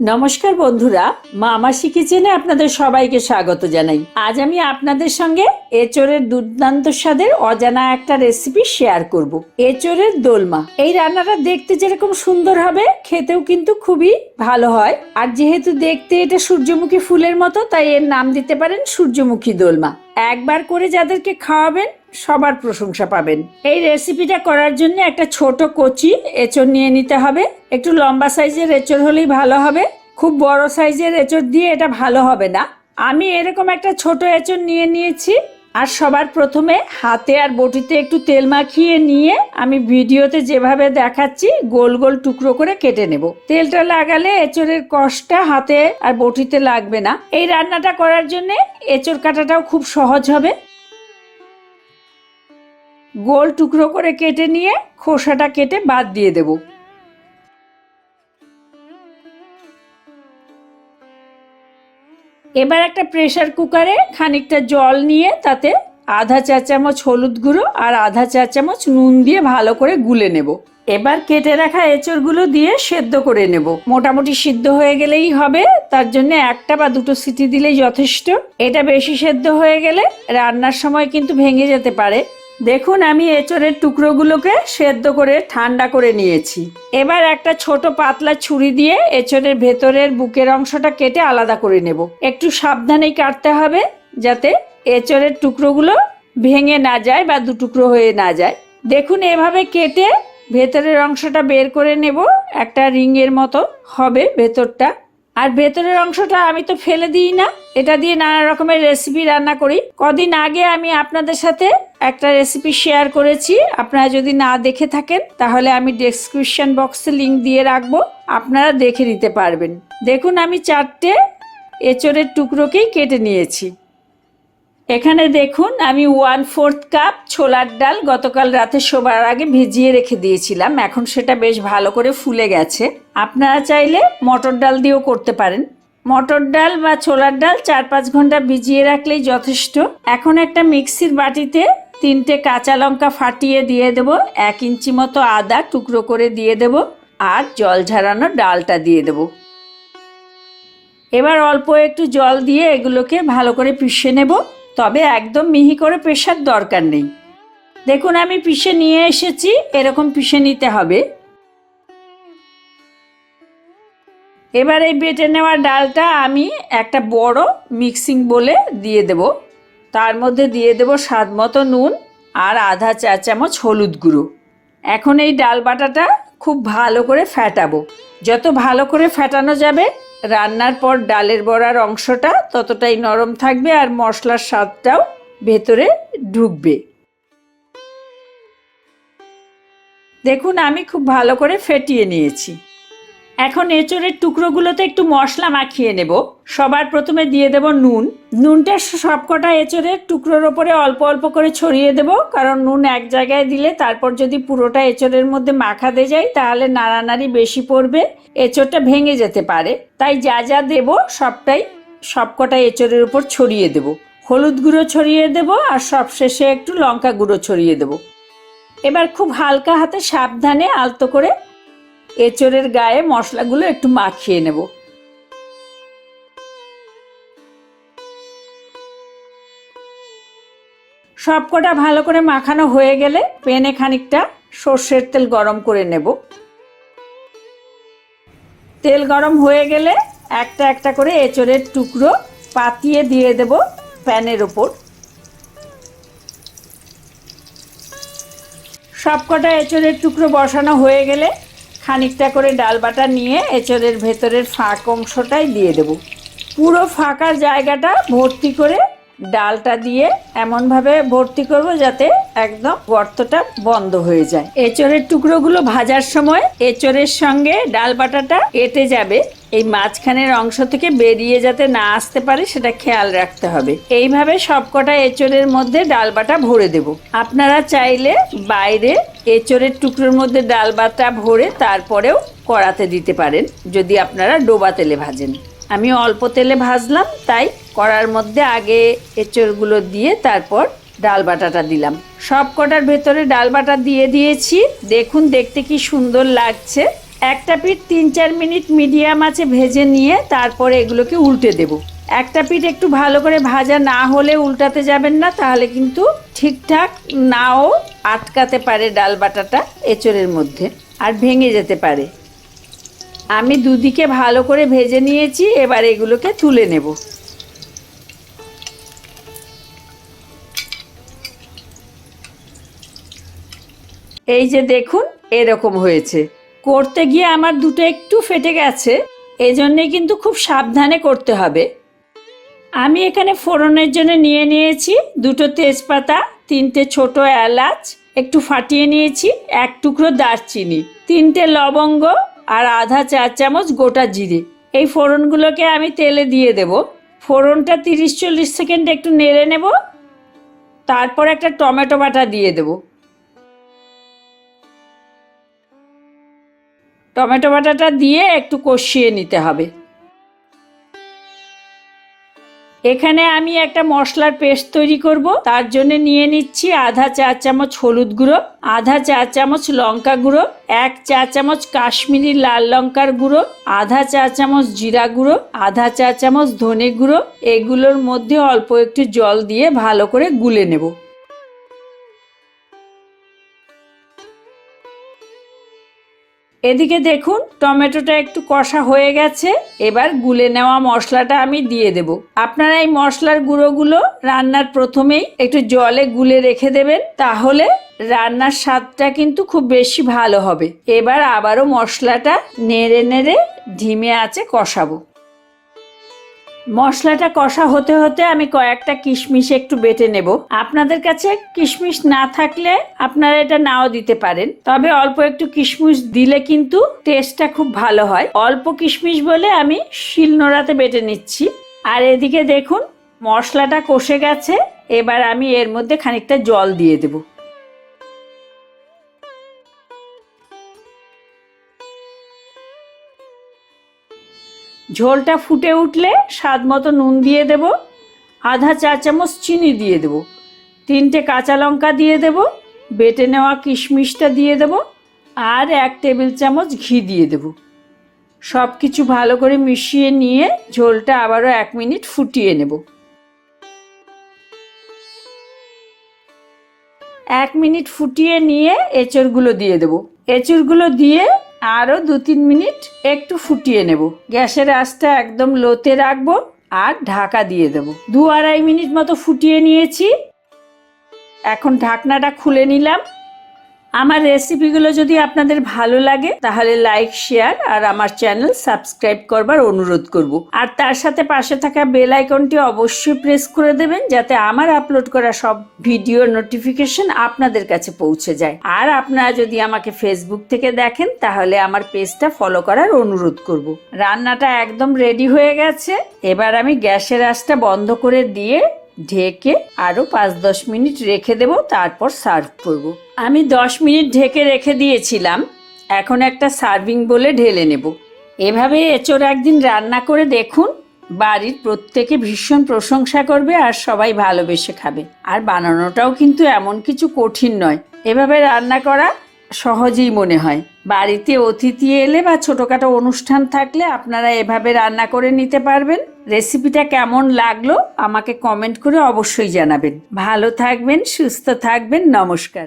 নমস্কার বন্ধুরা মামাসি কিচেনে আপনাদের সবাইকে স্বাগত জানাই। আজ আমি আপনাদের সঙ্গে এচোরের দুর্দান্ত স্বাদের অজানা একটা রেসিপি শেয়ার করব। এচোরের দোলমা। এই রান্নাটা দেখতে যেরকম সুন্দর হবে, খেতেও কিন্তু খুবই ভালো হয়। আর যেহেতু দেখতে এটা সূর্যমুখী ফুলের মতো, তাই এর নাম দিতে পারেন সূর্যমুখী দোলমা। একবার করে যাদেরকে খাওয়াবেন, সবার প্রশংসা পাবেন। এই রেসিপিটা করার জন্য একটা ছোট কচি, এঁচড় নিয়ে নিতে হবে। একটু লম্বা সাইজের এঁচড় হলেই ভালো হবে। খুব বড় সাইজের এঁচড় দিয়ে এটা ভালো হবে না। আমি এরকম একটা ছোট এঁচড় নিয়ে নিয়েছি। আর সবার প্রথমে হাতে আর বটিতে একটু তেল মাখিয়ে নিয়ে আমি ভিডিওতে যেভাবে দেখাচ্ছি, গোল গোল টুকরো করে কেটে নেব। তেলটা লাগালে এঁচড়ের কষটা হাতে আর বটিতে লাগবে না। এই রান্নাটা করার জন্য এঁচড় কাটাটাও খুব সহজ হবে। গোল টুকরো করে কেটে নিয়ে খোসাটা কেটে বাদ দিয়ে দেব। এবার একটা প্রেশার কুকারে খানিকটা জল নিয়ে তাতে আধা চা চামচ হলুদ গুঁড়ো আর আধা চা চামচ নুন দিয়ে ভালো করে গুলে নেব। এবার কেটে রাখা এঁচড়গুলো দিয়ে সেদ্ধ করে নেব। মোটামুটি সিদ্ধ হয়ে গেলেই হবে, তার জন্য একটা বা দুটো সিটি দিলেই যথেষ্ট। এটা বেশি সেদ্ধ হয়ে গেলে রান্নার সময় কিন্তু ভেঙে যেতে পারে। দেখুন, আমি এঁচড়ের টুকরোগুলোকে সেদ্ধ করে, ঠান্ডা করে নিয়েছি। এবার একটা ছোট পাতলা ছুরি দিয়ে এঁচড়ের ভেতরের বুকের অংশটা কেটে আলাদা করে নেব। একটু সাবধানেই কাটতে হবে, যাতে এঁচড়ের টুকরোগুলো ভেঙে না যায় বা দু টুকরো হয়ে না যায়। দেখুন, এভাবে কেটে ভেতরের অংশটা বের করে নেব। একটা রিংয়ের মতো হবে ভেতরটা। আর ভেতরের অংশটা আমি তো ফেলে দিই না। এটা দিয়ে নানা রকমের রেসিপি রান্না করি। কদিন আগে আমি আপনাদের সাথে একটা রেসিপি শেয়ার করেছি। আপনারা যদি না দেখে থাকেন, তাহলে আমি ডেসক্রিপশন বক্সে লিংক দিয়ে রাখব। আপনারা দেখে নিতে পারবেন। দেখুন, আমি চারটে এচড়ের টুকরোকেই কেটে নিয়েছি। এখানে দেখুন, আমি ওয়ান ফোর্থ কাপ ছোলার ডাল গতকাল রাতে শোবার আগে ভিজিয়ে রেখে দিয়েছিলাম। এখন সেটা বেশ ভালো করে ফুলে গেছে। আপনারা চাইলে মটর ডাল দিয়েও করতে পারেন। মটর ডাল বা ছোলার ডাল চার পাঁচ ঘণ্টা ভিজিয়ে রাখলেই যথেষ্ট। এখন একটা মিক্সির বাটিতে তিনটে কাঁচা লঙ্কা ফাটিয়ে দিয়ে দেব, এক ইঞ্চি মতো আদা টুকরো করে দিয়ে দেব আর জল ঝরানো ডালটা দিয়ে দেব। এবার অল্প একটু জল দিয়ে এগুলোকে ভালো করে পিষে নেব। তবে একদম মিহি করে পেশার দরকার নেই। দেখুন, আমি পিষে নিয়ে এসেছি, এরকম পিষে নিতে হবে। এবার এই বেটে নেওয়া ডালটা আমি একটা বড় মিক্সিং বলে দিয়ে দেব। তার মধ্যে দিয়ে দেব স্বাদ মতো নুন আর আধা চা চামচ হলুদ গুঁড়ো। এখন এই ডাল বাটাটা খুব ভালো করে ফ্যাটাবো যত ভালো করে ফ্যাটানো যাবে রান্নার পর ডালের বড়ার অংশটা ততটাই নরম থাকবে আর মশলার স্বাদটাও ভেতরে ঢুকবে। দেখুন, আমি খুব ভালো করে ফেটিয়ে নিয়েছি। এখন এঁচড়ের টুকরোগুলোতে একটু মশলা মাখিয়ে নেব। সবার প্রথমে দিয়ে দেব নুন। নুনটা সবকটা এঁচড়ের টুকরোর ওপরে অল্প অল্প করে ছড়িয়ে দেব, কারণ নুন এক জায়গায় দিলে তারপর যদি পুরোটা এঁচড়ের মধ্যে মাখাতে যাই, তাহলে নাড়ানাড়ি বেশি পড়বে, এঁচড়টা ভেঙে যেতে পারে। তাই যা যা দেব, সবটাই সবকটা এঁচড়ের উপর ছড়িয়ে দেব। হলুদ গুঁড়ো ছড়িয়ে দেব আর সবশেষে একটু লঙ্কা গুঁড়ো ছড়িয়ে দেব। এবার খুব হালকা হাতে সাবধানে আলতো করে এঁচড়ের গায়ে মশলাগুলো একটু মাখিয়ে নেব। সবকটা ভালো করে মাখানো হয়ে গেলে পেনে খানিকটা সর্ষের তেল গরম করে নেব। তেল গরম হয়ে গেলে একটা একটা করে এঁচড়ের টুকরো পাতিয়ে দিয়ে দেব প্যানের ওপর। সবকটা এঁচড়ের টুকরো বসানো হয়ে গেলে খানিকটা করে ডাল বাটা নিয়ে এঁচড়ের ভেতরের ফাঁক অংশটাই দিয়ে দেব। পুরো ফাঁকা জায়গাটা ভর্তি করে ডালটা দিয়ে এমনভাবে ভর্তি করব যাতে একদম গর্তটা বন্ধ হয়ে যায়। এঁচড়ের টুকরোগুলো ভাজার সময় এঁচড়ের সঙ্গে ডাল বাটাটা এটে যাবে। এই মাঝখানের অংশ থেকে বেরিয়ে যাতে না আসতে পারে, সেটা খেয়াল রাখতে হবে। এইভাবে সবকটা এঁচড়ের মধ্যে ডালবাটা ভরে দেব। আপনারা চাইলে বাইরে এঁচড়ের টুকরোর মধ্যে ডালবাটা ভরে তারপরেও কড়াতে দিতে পারেন, যদি আপনারা ডোবা তেলে ভাজেন। আমি অল্প তেলে ভাজলাম, তাই কড়ার মধ্যে আগে এঁচড়গুলো দিয়ে তারপর ডাল বাটাটা দিলাম। সব কটার ভেতরে ডাল বাটা দিয়ে দিয়েছি। দেখুন, দেখতে কি সুন্দর লাগছে। একটা পিঠ তিন চার মিনিট মিডিয়াম আছে ভেজে নিয়ে তারপরে এগুলোকে উল্টে দেব। একটা পিঠ একটু ভালো করে ভাজা না হলে উল্টাতে যাবেন না, তাহলে কিন্তু ঠিকঠাক নাও আটকাতে পারে ডাল বাটাটা এঁচড়ের মধ্যে আর ভেঙে যেতে পারে। আমি দুদিকে ভালো করে ভেজে নিয়েছি, এবার এগুলোকে তুলে নেব। এই যে দেখুন, এরকম হয়েছে। করতে গিয়ে আমার দুটো একটু ফেটে গেছে এজন্যে কিন্তু খুব সাবধানে করতে হবে। আমি এখানে ফোড়নের জন্য নিয়ে নিয়েছি দুটো তেজপাতা, তিনটে ছোট এলাচ, একটু ফাটিয়ে নিয়েছি এক টুকরো দারচিনি, তিনটে লবঙ্গ আর আধা চা চামচ গোটা জিরে। এই ফোড়নগুলোকে আমি তেলে দিয়ে দেব। ফোড়নটা তিরিশ চল্লিশ সেকেন্ড একটু নেড়ে নেব। তারপর একটা টমেটো বাটা দিয়ে দেবো। টমেটো বাটাটা দিয়ে একটু কষিয়ে নিতে হবে। এখানে আমি একটা মশলার পেস্ট তৈরি করব। তার জন্য নিয়ে নিচ্ছি আধা চা চামচ হলুদ গুঁড়ো, আধা চা চামচ লঙ্কা গুঁড়ো, এক চা চামচ কাশ্মীরি লাল লঙ্কার গুঁড়ো, আধা চা চামচ জিরা গুঁড়ো, আধা চা চামচ ধনে গুঁড়ো। এগুলোর মধ্যে অল্প একটু জল দিয়ে ভালো করে গুলে নেব। এদিকে দেখুন, টমেটোটা একটু কষা হয়ে গেছে। এবার গুলে নেওয়া মশলাটা আমি দিয়ে দেব। আপনারা এই মশলার গুঁড়োগুলো রান্নার প্রথমেই একটু জলে গুলে রেখে দেবেন, তাহলে রান্নার স্বাদটা কিন্তু খুব বেশি ভালো হবে। এবার আবারও মশলাটা নেড়ে নেড়ে ধিমে আছে কষাবো। মশলাটা কষা হতে হতে আমি কয়েকটা কিশমিশ একটু বেটে নেব। আপনাদের কাছে কিশমিশ না থাকলে আপনারা এটা নাও দিতে পারেন। তবে অল্প একটু কিশমিশ দিলে কিন্তু টেস্টটা খুব ভালো হয়। অল্প কিশমিশ বলে আমি শিলনোড়াতে বেটে নিচ্ছি। আর এদিকে দেখুন, মশলাটা কষে গেছে। এবার আমি এর মধ্যে খানিকটা জল দিয়ে দেবো। ঝোলটা ফুটে উঠলে স্বাদ মতো নুন দিয়ে দেব, আধা চা চামচ চিনি দিয়ে দেব, তিনটে কাঁচা লঙ্কা দিয়ে দেব, বেটে নেওয়া কিশমিশটা দিয়ে দেব, আর এক টেবিল চামচ ঘি দিয়ে দেব। সব কিছু ভালো করে মিশিয়ে নিয়ে ঝোলটা আবারও এক মিনিট ফুটিয়ে নেব। এক মিনিট ফুটিয়ে নিয়ে এঁচড়গুলো দিয়ে দেব। এঁচড়গুলো দিয়ে আরও দু তিন মিনিট একটু ফুটিয়ে নেব। গ্যাসের আঁচটা একদম লোতে রাখব আর ঢাকা দিয়ে দেব। দু আড়াই মিনিট মতো ফুটিয়ে নিয়েছি। এখন ঢাকনাটা খুলে নিলাম। আমার রেসিপিগুলো যদি আপনাদের ভালো লাগে, তাহলে লাইক শেয়ার আর আমার চ্যানেল সাবস্ক্রাইব করবার অনুরোধ করব। আর তার সাথে পাশে থাকা বেল আইকনটি অবশ্যই প্রেস করে দেবেন, যাতে আমার আপলোড করা সব ভিডিও নোটিফিকেশন আপনাদের কাছে পৌঁছে যায়। আর আপনারা যদি আমাকে ফেসবুক থেকে দেখেন, তাহলে আমার পেজটা ফলো করার অনুরোধ করব। রান্নাটা একদম রেডি হয়ে গেছে। এবার আমি গ্যাসের আঁচটা বন্ধ করে দিয়ে ঢেকে আরও পাঁচ দশ মিনিট রেখে দেব, তারপর সার্ভ করব। আমি দশ মিনিট ঢেকে রেখে দিয়েছিলাম, এখন একটা সার্ভিং বলে ঢেলে নেব। এভাবে এচোর একদিন রান্না করে দেখুন, বাড়ির প্রত্যেকে ভীষণ প্রশংসা করবে আর সবাই ভালোবেসে খাবে। আর বানানোটাও কিন্তু এমন কিছু কঠিন নয়। এভাবে রান্না করা সহজেই মনে হয়। বাড়িতে অতিথি এলে বা ছোটোখাটো অনুষ্ঠান থাকলে আপনারা এভাবে রান্না করে নিতে পারবেন। রেসিপিটা কেমন লাগল আমাকে কমেন্ট করে অবশ্যই জানাবেন। ভালো থাকবেন, সুস্থ থাকবেন, নমস্কার।